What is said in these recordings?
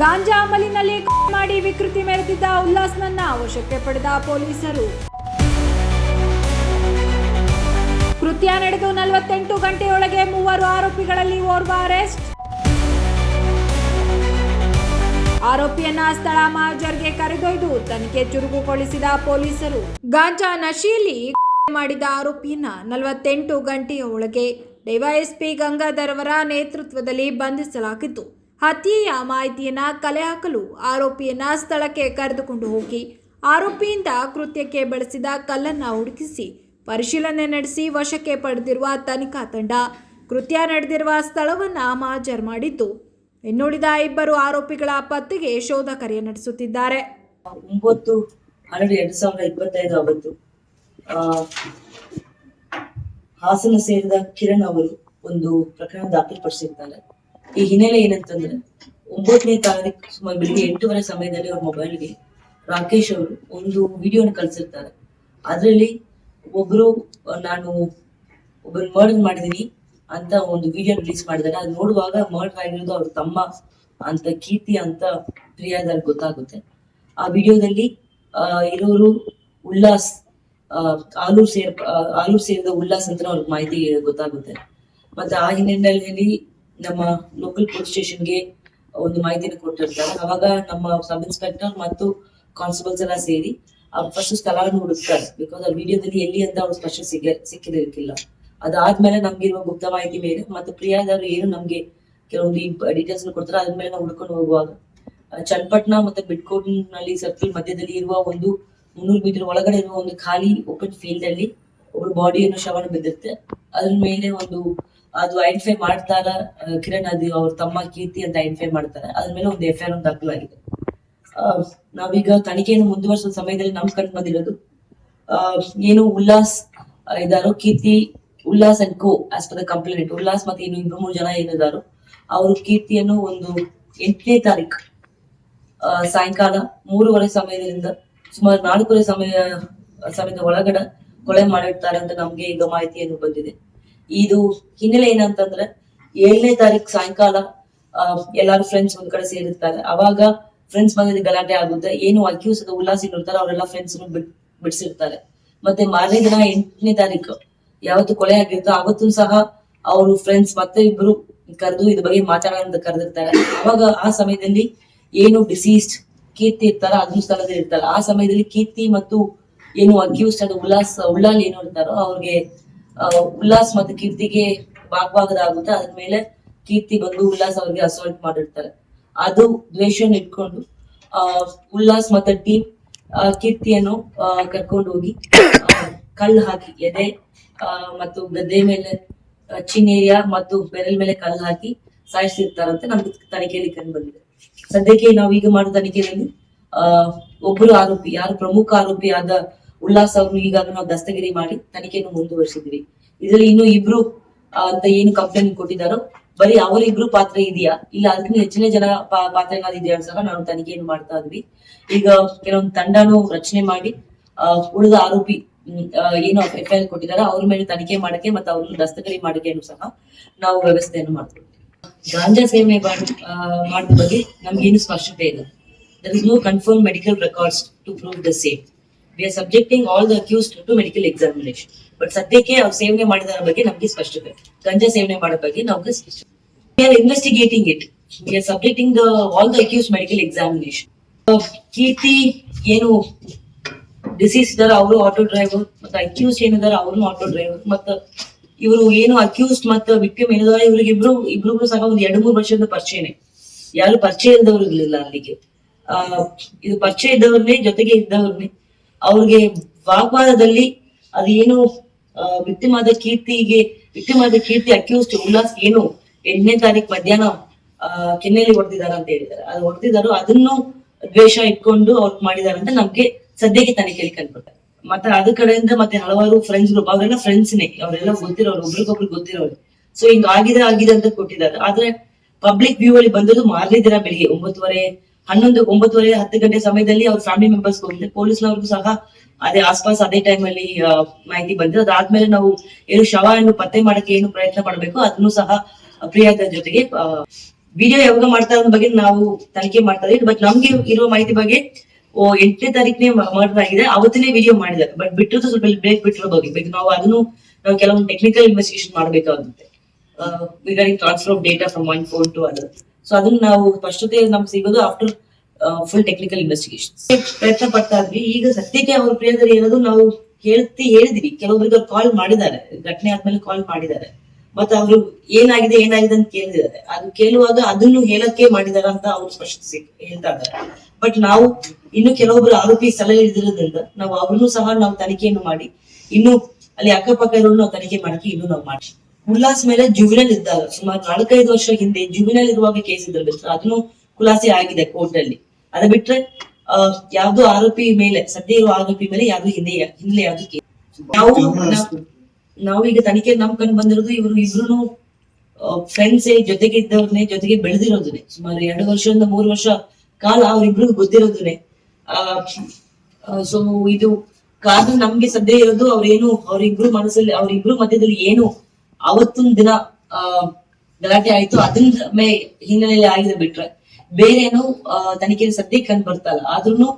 ಗಾಂಜಾ ಅಮಲಿನಲ್ಲಿ ಮಾಡಿ ವಿಕೃತಿ ಮೆರೆದಿದ್ದ ಉಲ್ಲಾಸ್ನನ್ನ ವಶಕ್ಕೆ ಪಡೆದ ಪೊಲೀಸರು. ಕೃತ್ಯ ನಡೆದು ನಲವತ್ತೆಂಟು ಗಂಟೆಯೊಳಗೆ ಮೂವರು ಆರೋಪಿಗಳಲ್ಲಿ ಓರ್ವ ಅರೆಸ್ಟ್. ಆರೋಪಿಯನ್ನ ಸ್ಥಳ ಮಾಜರ್ಗೆ ಕರೆದೊಯ್ದು ತನಿಖೆ ಚುರುಕುಗೊಳಿಸಿದ ಪೊಲೀಸರು. ಗಾಂಜಾ ನಶೀಲಿ ಮಾಡಿದ ಆರೋಪಿಯನ್ನ ನಲವತ್ತೆಂಟು ಗಂಟೆಯ ಒಳಗೆ ಡಿವೈಎಸ್ಪಿ ಗಂಗಾಧರ್ ಅವರ ನೇತೃತ್ವದಲ್ಲಿ ಬಂಧಿಸಲಾಗಿತ್ತು. ಹತ್ಯೆಯ ಮಾಹಿತಿಯನ್ನು ಕಲೆ ಹಾಕಲು ಆರೋಪಿಯನ್ನ ಸ್ಥಳಕ್ಕೆ ಕರೆದುಕೊಂಡು ಹೋಗಿ ಆರೋಪಿಯಿಂದ ಕೃತ್ಯಕ್ಕೆ ಬಳಸಿದ ಕಲ್ಲನ್ನು ಹುಡುಕಿಸಿ ಪರಿಶೀಲನೆ ನಡೆಸಿ ವಶಕ್ಕೆ ಪಡೆದಿರುವ ತನಿಖಾ ತಂಡ ಕೃತ್ಯ ನಡೆದಿರುವ ಸ್ಥಳವನ್ನು ಮಾಜರ್ ಮಾಡಿದ್ದು, ಇನ್ನುಳಿದ ಇಬ್ಬರು ಆರೋಪಿಗಳ ಪತ್ತೆಗೆ ಶೋಧ ಕಾರ್ಯ ನಡೆಸುತ್ತಿದ್ದಾರೆ. ಒಂಬತ್ತು ಹನ್ನೆರಡು ಎರಡು ಸಾವಿರದ ಇಪ್ಪತ್ತೈದು ಅವತ್ತು ಹಾಸನ ಸೇರಿದ ಕಿರಣ್ ಅವರು ಒಂದು ಪ್ರಕರಣ ದಾಖಲುಪಡಿಸಿರ್ತಾರೆ ಈ ಹಿನ್ನೆಲೆ ಏನಂತಂದ್ರೆ ಒಂಬತ್ತನೇ ತಾರೀಕು ಸುಮಾರು ಬೆಳಿಗ್ಗೆ ಎಂಟೂವರೆ ಸಮಯದಲ್ಲಿ ಅವ್ರ ಮೊಬೈಲ್ಗೆ ರಾಕೇಶ್ ಅವರು ಒಂದು ವಿಡಿಯೋನ ಕಳ್ಸಿರ್ತಾರೆ. ಅದರಲ್ಲಿ ಒಬ್ರು, ನಾನು ಒಬ್ಬರು ಮರ್ಡರ್ ಮಾಡಿದೀನಿ ಅಂತ ಒಂದು ವಿಡಿಯೋ ರಿಲೀಸ್ ಮಾಡಿದ್ದಾರೆ ಅದು ನೋಡುವಾಗ ಮರ್ಡರ್ ಆಗಿರೋದು ಅವ್ರ ತಮ್ಮ ಅಂತ, ಕೀರ್ತಿ ಅಂತ ಪ್ರಿಯಾದಲ್ಲಿ ಗೊತ್ತಾಗುತ್ತೆ. ಆ ವಿಡಿಯೋದಲ್ಲಿ ಇರೋರು ಉಲ್ಲಾಸ್ ಆಲೂರ್ ಸೇರ್ ಆಲೂರ್ ಸೇರಿದ ಉಲ್ಲಾಸ್ ಅಂತ ಅವ್ರಿಗೆ ಮಾಹಿತಿ ಗೊತ್ತಾಗುತ್ತೆ. ಮತ್ತೆ ಆ ಹಿನ್ನೆಲೆಯಲ್ಲಿ ನಮ್ಮ ಲೋಕಲ್ ಪೊಲೀಸ್ ಸ್ಟೇಷನ್ಗೆ ಒಂದು ಮಾಹಿತಿಯನ್ನು ಕೊಟ್ಟಿರ್ತಾರೆ. ಅವಾಗ ನಮ್ಮ ಸಬ್ ಇನ್ಸ್ಪೆಕ್ಟರ್ ಮತ್ತು ಕಾನ್ಸ್ಟೇಬಲ್ಸ್ ಎಲ್ಲ ಸೇರಿ ಫಸ್ಟ್ ಸ್ಥಳವನ್ನು ಹುಡುಕ್ತಾರೆ. ಬಿಕಾಸ್ ಆ ವಿಡಿಯೋದಲ್ಲಿ ಎಲ್ಲಿ ಅಂತ ಅವ್ರು ಸ್ಪಷ್ಟ ಸಿಗ ಸಿಕ್ಕಿದಿರ್ಕಿಲ್ಲ ಅದಾದ್ಮೇಲೆ ನಮ್ಗಿರುವ ಗುಪ್ತ ಮಾಹಿತಿ ಮೇಲೆ ಮತ್ತೆ ಪ್ರಿಯಾದವರು ಏನು ನಮ್ಗೆ ಕೆಲವೊಂದು ಡೀಟೇಲ್ಸ್ ಕೊಡ್ತಾರೆ ಅದ್ರ ಮೇಲೆ ನಾವು ಹುಡ್ಕೊಂಡು ಹೋಗುವಾಗ. ಚನ್ನಪಟ್ಟಣ ಮತ್ತೆ ಬಿಡ್ಕೋಟ್ನಲ್ಲಿ ಸರ್ಕಲ್ ಮಧ್ಯದಲ್ಲಿ ಇರುವ ಒಂದು ಮುನ್ನೂರು ಮೀಟರ್ ಒಳಗಡೆ ಇರುವ ಒಂದು ಖಾಲಿ ಓಪನ್ ಫೀಲ್ಡ್ ಅಲ್ಲಿ ಒಬ್ರು ಬಾಡಿಯನ್ನು ಶವನ ಬಿದ್ದಿರುತ್ತೆ. ಅದ್ರ ಮೇಲೆ ಒಂದು ಅದು ಐಡೆಂಟಿಫೈ ಮಾಡ್ತಾರ ಕಿರಣ್ ಅದು ಅವ್ರ ತಮ್ಮ ಕೀರ್ತಿ ಅಂತ ಐಡೆಂಟಿಫೈ ಮಾಡ್ತಾರೆ. ಅದ್ರ ಮೇಲೆ ಒಂದು ಎಫ್ ಐ ಆರ್ ಒಂದು ದಾಖಲಾಗಿದೆ ನಾವೀಗ ತನಿಖೆಯನ್ನು ಮುಂದುವರ್ಸೋ ಸಮಯದಲ್ಲಿ ನಮ್ ಕಂಡು ಬಂದಿರೋದು. ಏನು Ullas ಇದಾರೋ? Keerthi, Ullas and co as per the complaint Ullas ಮತ್ತೆ ಇನ್ನು ಇಬ್ಬರು ಮೂರು ಜನ ಏನಿದಾರೋ? ಅವರು ಕೀರ್ತಿಯನ್ನು ಒಂದು ಎಂಟನೇ ತಾರೀಕು ಸಾಯಂಕಾಲ ಮೂರುವರೆ ಸಮಯದಿಂದ, ಸುಮಾರು ನಾಲ್ಕೂವರೆ ಸಮಯ ಸಮಯದ ಒಳಗಡೆ ಕೊಲೆ ಮಾಡಿರ್ತಾರೆ ಅಂತ ನಮ್ಗೆ ಈಗ ಮಾಹಿತಿಯನ್ನು ಬಂದಿದೆ. ಇದು ಹಿನ್ನೆಲೆ ಏನಂತಂದ್ರೆ ಏಳನೇ ತಾರೀಕು ಸಾಯಂಕಾಲ ಎಲ್ಲಾರು ಫ್ರೆಂಡ್ಸ್ ಒಂದ್ ಕಡೆ ಸೇರಿರ್ತಾರೆ. ಅವಾಗ ಫ್ರೆಂಡ್ಸ್ ಮನೆಯಲ್ಲಿ ಗಲಾಟೆ ಆಗುತ್ತೆ. ಏನು ಅಕ್ಯೂಸ್ ಉಲ್ಲಾಸ ಇರ್ತಾರೆ ಅವರೆಲ್ಲ ಫ್ರೆಂಡ್ಸ್ ಬಿಟ್, ಬಿಡಿಸಿರ್ತಾರೆ. ಮತ್ತೆ ಮಾರನೇ ದಿನ ಎಂಟನೇ ತಾರೀಕು ಯಾವತ್ತು ಕೊಲೆ ಆಗಿರ್ತೋ ಅವತ್ತು ಸಹ ಅವರು ಫ್ರೆಂಡ್ಸ್ ಮತ್ತೆ ಇಬ್ರು ಕರೆದು ಇದ್ರ ಬಗ್ಗೆ ಮಾತಾಡೋಣ ಅಂತ ಕರೆದಿರ್ತಾರೆ. ಅವಾಗ ಆ ಸಮಯದಲ್ಲಿ ಏನು ಡಿಸೀಸ್ಡ್ ಕೀರ್ತಿ ಇರ್ತಾರ ಅದ್ರ ಸ್ಥಳದಲ್ಲಿ ಇರ್ತಾರ. ಆ ಸಮಯದಲ್ಲಿ ಕೀರ್ತಿ ಮತ್ತು ಏನು ಅಕ್ಯೂಸ್ಡ್ ಅದು ಉಲ್ಲಾಸ, ಉಳ್ಳಾಲ್ ಏನು ಇರ್ತಾರೋ ಅವ್ರಿಗೆ ಉಲ್ಲಾಸ್ ಮತ್ತು ಕೀರ್ತಿಗೆ ಭಾಗವಾಗದಾಗುತ್ತೆ ಅದ್ರ ಮೇಲೆ ಕೀರ್ತಿ ಬಂದು ಉಲ್ಲಾಸ್ ಅವ್ರಿಗೆ ಅಸಾಲ್ಟ್ ಮಾಡಿರ್ತಾರೆ. ಅದು ದ್ವೇಷನ್ ಇಟ್ಕೊಂಡು ಉಲ್ಲಾಸ್ ಮತ್ತೆ ಟೀಮ್ ಕೀರ್ತಿಯನ್ನು ಕರ್ಕೊಂಡು ಹೋಗಿ ಕಲ್ಲು ಹಾಕಿ, ಎದೆ ಮತ್ತು ಗದ್ದೆ ಮೇಲೆ ಚಿನ್ನ ಚಿನ್ನೇರಿಯ ಮತ್ತು ಬೆರಲ್ ಮೇಲೆ ಕಲ್ಲು ಹಾಕಿ ಸಾಯಿಸಿರ್ತಾರಂತೆ ನಮ್ಗೆ ತನಿಖೆಯಲ್ಲಿ ಕಂಡು ಬಂದಿದೆ. ಸದ್ಯಕ್ಕೆ ನಾವೀಗ ಮಾಡೋ ತನಿಖೆಯಲ್ಲಿ ಒಬ್ಬರು ಆರೋಪಿ, ಯಾರು ಪ್ರಮುಖ ಆರೋಪಿ ಆದ ಉಲ್ಲಾಸ್ ಅವರು ಈಗ ನಾವು ದಸ್ತಗಿರಿ ಮಾಡಿ ತನಿಖೆಯನ್ನು ಮುಂದುವರಿಸಿದ್ವಿ. ಇದರಲ್ಲಿ ಇನ್ನು ಇಬ್ರು ಅಂತ ಏನು ಕಂಪ್ಲೇಂಟ್ ಕೊಟ್ಟಿದ್ದಾರೋ, ಬರೀ ಅವರಿಬ್ರು ಪಾತ್ರ ಇದೆಯಾ? ಇಲ್ಲ, ಅದಕ್ಕಿಂತ ಹೆಚ್ಚಿನ ಜನ ಪಾತ್ರ ಏನಾದ್ರು ಇದೆಯಾ ಅಂತ ಸಹ ನಾವು ತನಿಖೆಯನ್ನು ಮಾಡ್ತಾ ಇದ್ವಿ. ಈಗ ಕೆಲವೊಂದು ತಂಡನು ರಚನೆ ಮಾಡಿ ಅಹ್ ಉಳಿದ ಆರೋಪಿ ಏನು ಎಫ್ ಐ ಆರ್ ಕೊಟ್ಟಿದ್ದಾರೆ, ಅವ್ರ ಮೇಲೆ ತನಿಖೆ ಮಾಡಕ್ಕೆ ಮತ್ತೆ ಅವ್ರನ್ನ ದಸ್ತಗಿರಿ ಮಾಡಕ್ಕೆನು ಸಹ ನಾವು ವ್ಯವಸ್ಥೆಯನ್ನು ಮಾಡ್ತೀವಿ. ಗಾಂಜಾ ಸೇವನೆ ಮಾಡಿದ ಬಗ್ಗೆ ನಮ್ಗೇನು ಸ್ಪಷ್ಟತೆ ಇಲ್ಲ. There is no confirm medical records to prove the same. We are subjecting all the accused to medical examination but ಸದ್ಯಕ್ಕೆ ಅವ್ರು ಸೇವನೆ ಮಾಡಿದ ಬಗ್ಗೆ ನಮಗೆ ಸ್ಪಷ್ಟತೆ. ಗಂಜಾ ಸೇವನೆ ಮಾಡೋ ಬಗ್ಗೆ ನಮ್ಗೆ ಸ್ಪಷ್ಟ we are investigating it we are subjecting the all the accused medical examination Keerthi ಏನು ಡಿಸೀಸ್ ಇದಾರೆ ಅವರು ಆಟೋ ಡ್ರೈವರ್ ಮತ್ತೆ ಅಕ್ಯೂಸ್ ಏನಿದಾರೆ ಅವರು ಆಟೋ ಡ್ರೈವರ್ ಮತ್ತೆ ಇವರು ಏನು ಅಕ್ಯೂಸ್ಡ್ ಮತ್ತೆ ವಿಕ್ಟಿಮ್ ಏನಿದಾರೆ ಇವ್ರಿಗೆ ಇಬ್ರು ಇಬ್ರು ಸಹ ಒಂದು ಎರಡು ಮೂರು ವರ್ಷದ ಪರಿಚಯನೇ. ಯಾರು ಪರಿಚಯ ಇಲ್ದವ್ರು ಇರ್ಲಿಲ್ಲ ಅಲ್ಲಿಗೆ. ಇದು ಪರಿಚಯ ಇದ್ದವ್ರನ್ನೇ ಜೊತೆಗೆ ಇದ್ದವ್ರನ್ನೇ. ಅವ್ರಿಗೆ ವಾಗ್ವಾದದಲ್ಲಿ ಅದೇನು ವಿಕ್ಟಿಮ್ ಕೀರ್ತಿಗೆ ವಿಕ್ಟಿಮ್ ಕೀರ್ತಿ ಅಕ್ಯೂಸ್ಡ್ ಉಲ್ಲಾಸ್ ಏನು ಎಂಟನೇ ತಾರೀಕು ಮಧ್ಯಾಹ್ನ ಕೆನ್ನೆಯಲ್ಲಿ ಹೊಡೆದಿದ್ದಾರೆ ಅಂತ ಹೇಳಿದ್ದಾರೆ. ಅದು ಹೊಡೆದಿದ್ದಾರೋ ಅದನ್ನು ದ್ವೇಷ ಇಟ್ಕೊಂಡು ಅವ್ರು ಮಾಡಿದಾರೆ ಅಂತ ನಮ್ಗೆ ಸದ್ಯಕ್ಕೆ ತನಿಖೆಯಲ್ಲಿ ಕಂಡ್ಬಿಡ್ತಾರೆ ಮತ್ತೆ ಅದ ಕಡೆಯಿಂದ ಮತ್ತೆ ಹಲವಾರು ಫ್ರೆಂಡ್ಸ್ ಗ್ರೂಪ್ ಅವರೆಲ್ಲ ಫ್ರೆಂಡ್ಸ್ನೇ ಅವರೆಲ್ಲ ಗೊತ್ತಿರೋರು, ಒಬ್ರಿಗೊಬ್ರು ಗೊತ್ತಿರೋರು. ಸೊ ಹಿಂಗ್ ಆಗಿದೆ ಆಗಿದೆ ಅಂತ ಕೊಟ್ಟಿದ್ದಾರೆ. ಆದ್ರೆ ಪಬ್ಲಿಕ್ ವ್ಯೂ ಅಲ್ಲಿ ಬಂದದ್ದು ಮಾರನೇ ದಿನ ಬೆಳಿಗ್ಗೆ ಒಂಬತ್ತುವರೆ ಹನ್ನೊಂದು, ಒಂಬತ್ತುವರೆ, ಹತ್ತು ಗಂಟೆ ಸಮಯದಲ್ಲಿ ಅವ್ರ ಫ್ಯಾಮಿಲಿ ಮೆಂಬರ್ಸ್ ಹೋಗಿದೆ ಪೊಲೀಸ್ನವ್ರಿಗೂ ಸಹ ಅದೇ ಆಸ್ಪಾಸ್ ಅದೇ ಟೈಮ್ ಅಲ್ಲಿ ಮಾಹಿತಿ ಬಂದಿದೆ ಅದಾದ್ಮೇಲೆ ನಾವು ಏನು ಶವ ಅನ್ನು ಪತ್ತೆ ಮಾಡಕ್ಕೆ ಏನು ಪ್ರಯತ್ನ ಮಾಡಬೇಕು, ಅದನ್ನು ಸಹ ಪ್ರಿಯಾದ ಜೊತೆಗೆ ವಿಡಿಯೋ ಯಾವಾಗ ಮಾಡ್ತಾ ಅನ್ನೋ ಬಗ್ಗೆ ನಾವು ತನಿಖೆ ಮಾಡ್ತಾ ಇದ್ದೀವಿ ಬಟ್ ನಮ್ಗೆ ಇರುವ ಮಾಹಿತಿ ಬಗ್ಗೆ ಎಂಟನೇ ತಾರೀಕನೇ ಮರ್ಡರ್ ಆಗಿದೆ ಅವತ್ತನೇ ವಿಡಿಯೋ ಮಾಡಿದ್ದಾರೆ. ಬಟ್ ಬಿಟ್ಟಿರೋದು ಸ್ವಲ್ಪ ಬ್ರೇಕ್ ಬಿಟ್ಟಿರೋದು ನಾವು ಅದನ್ನು, ನಾವು ಕೆಲವೊಂದು ಟೆಕ್ನಿಕಲ್ ಇನ್ವೆಸ್ಟಿಗೇಷನ್ ಮಾಡಬೇಕಾಗುತ್ತೆ. Regarding transfer of data from one phone to other so ಅದನ್ನ ನಾವು ಸ್ಪಷ್ಟತೆ ನಮ್ಗೆ ಸಿಗೋದು ಆಫ್ಟರ್ ಫುಲ್ ಟೆಕ್ನಿಕಲ್ ಇನ್ವೆಸ್ಟಿಗೇಷನ್ ಪ್ರಯತ್ನ ಪಡ್ತಾ ಇದ್ವಿ. ಈಗ ಸತ್ಯಕ್ಕೆ ಅವ್ರ ಪ್ರಿಯದಲ್ಲಿ ಏನದು ನಾವು ಹೇಳ್ತಿ, ಹೇಳಿದ್ವಿ. ಅವ್ರು ಕಾಲ್ ಮಾಡಿದ್ದಾರೆ. ಘಟನೆ ಆದ್ಮೇಲೆ ಕಾಲ್ ಮಾಡಿದ್ದಾರೆ. ಮತ್ತೆ ಅವರು ಏನಾಗಿದೆ ಏನಾಗಿದೆ ಅಂತ ಕೇಳಿದ್ದಾರೆ ಅದು ಕೇಳುವಾಗ ಅದನ್ನು ಹೇಳಕ್ಕೆ ಮಾಡಿದಾರ ಅಂತ ಅವ್ರು ಸ್ಪಷ್ಟ ಹೇಳ್ತಾ ಇದ್ದಾರೆ. ಬಟ್ ನಾವು ಇನ್ನು ಕೆಲವೊಬ್ರು ಆರೋಪಿ ಸಲಹೆ ಹಿಡಿದಿರೋದ್ರಿಂದ ನಾವು ಅವ್ರನ್ನು ಸಹ ನಾವು ತನಿಖೆಯನ್ನು ಮಾಡಿ, ಇನ್ನು ಅಲ್ಲಿ ಅಕ್ಕಪಕ್ಕ ಇರೋರು ನಾವು ತನಿಖೆ ಮಾಡಕ್ಕೆ ಇನ್ನು ನಾವು ಮಾಡಿ ಉಲ್ಲಾಸ್ ಮೇಲೆ ಜುವಿನಲ್ ಇದ್ದಾಗ ಸುಮಾರು ನಾಲ್ಕೈದು ವರ್ಷ ಹಿಂದೆ ಜುವಿನಲ್ ಇರುವಾಗ ಕೇಸ್ ಇದ್ರೆ ಅದನ್ನು ಖುಲಾಸೆ ಆಗಿದೆ ಕೋರ್ಟ್ ಅಲ್ಲಿ ಅದ ಬಿಟ್ರೆ ಆ, ಯಾವ್ದು ಆರೋಪಿ ಮೇಲೆ ಸದ್ಯ ಇರುವ ಆರೋಪಿ ಮೇಲೆ ಯಾವ್ದು ಹಿಂದೆ ಹಿಂದೆ ಯಾವ್ದು ಕೇಸ್ ನಾವು ನಾವು- ಈಗ ತನಿಖೆ ನಮ್ ಕಂಡು ಬಂದಿರೋದು ಇವರು ಇಬ್ರು ಫ್ರೆಂಡ್ಸ್ ಜೊತೆಗೆ ಇದ್ದವ್ರನ್ನೇ ಜೊತೆಗೆ ಬೆಳೆದಿರೋದನ್ನೇ ಸುಮಾರು ಎರಡು ವರ್ಷದಿಂದ ಮೂರು ವರ್ಷ ಕಾಲ ಅವ್ರಿಬ್ರು ಗೊತ್ತಿರೋದನ್ನೇ ಸೊ ಇದು ಕಾರಣ ನಮ್ಗೆ ಸದ್ಯ ಇರೋದು ಅವ್ರೇನು ಅವ್ರಿಬ್ರು ಮನಸ್ಸಲ್ಲಿ ಅವ್ರಿಬ್ರು ಮಧ್ಯದಲ್ಲಿ ಏನು ಅವತ್ತೊಂದ್ ದಿನ ಗಲಾಟೆ ಆಯ್ತು. ಅದನ್ನ ಮೇ ಹಿನ್ನೆಲೆಯಲ್ಲಿ ಆಗಿದೆ ಬಿಟ್ರೆ ಬೇರೆ ಏನು ತನಿಖೆ ಸದ್ಯಕ್ಕೆ ಕಂಡು ಬರ್ತಾ ಇಲ್ಲ. ಆದ್ರೂ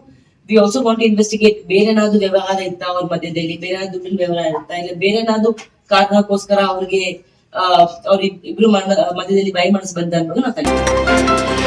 ವಿ ಆಲ್ಸೋ ವಾಂಟ್ ಇನ್ವೆಸ್ಟಿಗೇಟ್ ಬೇರೆ ಏನಾದ್ರು ವ್ಯವಹಾರ ಇತ್ತ ಅವ್ರ ಮಧ್ಯದಲ್ಲಿ, ಬೇರೆ ದುಡ್ಡಿನ ವ್ಯವಹಾರ ಇತ್ತಾ, ಇಲ್ಲ ಬೇರೆ ಏನಾದ್ರು ಕಾರಣಕ್ಕೋಸ್ಕರ ಅವ್ರಿಗೆ ಅವ್ರ ಇಬ್ರು ಮಧ್ಯದಲ್ಲಿ ಬೈ ಮಾಡಿಸ್ ಬಂದ ಅನ್ನೋದು ನಾವು ತನಿಖೆ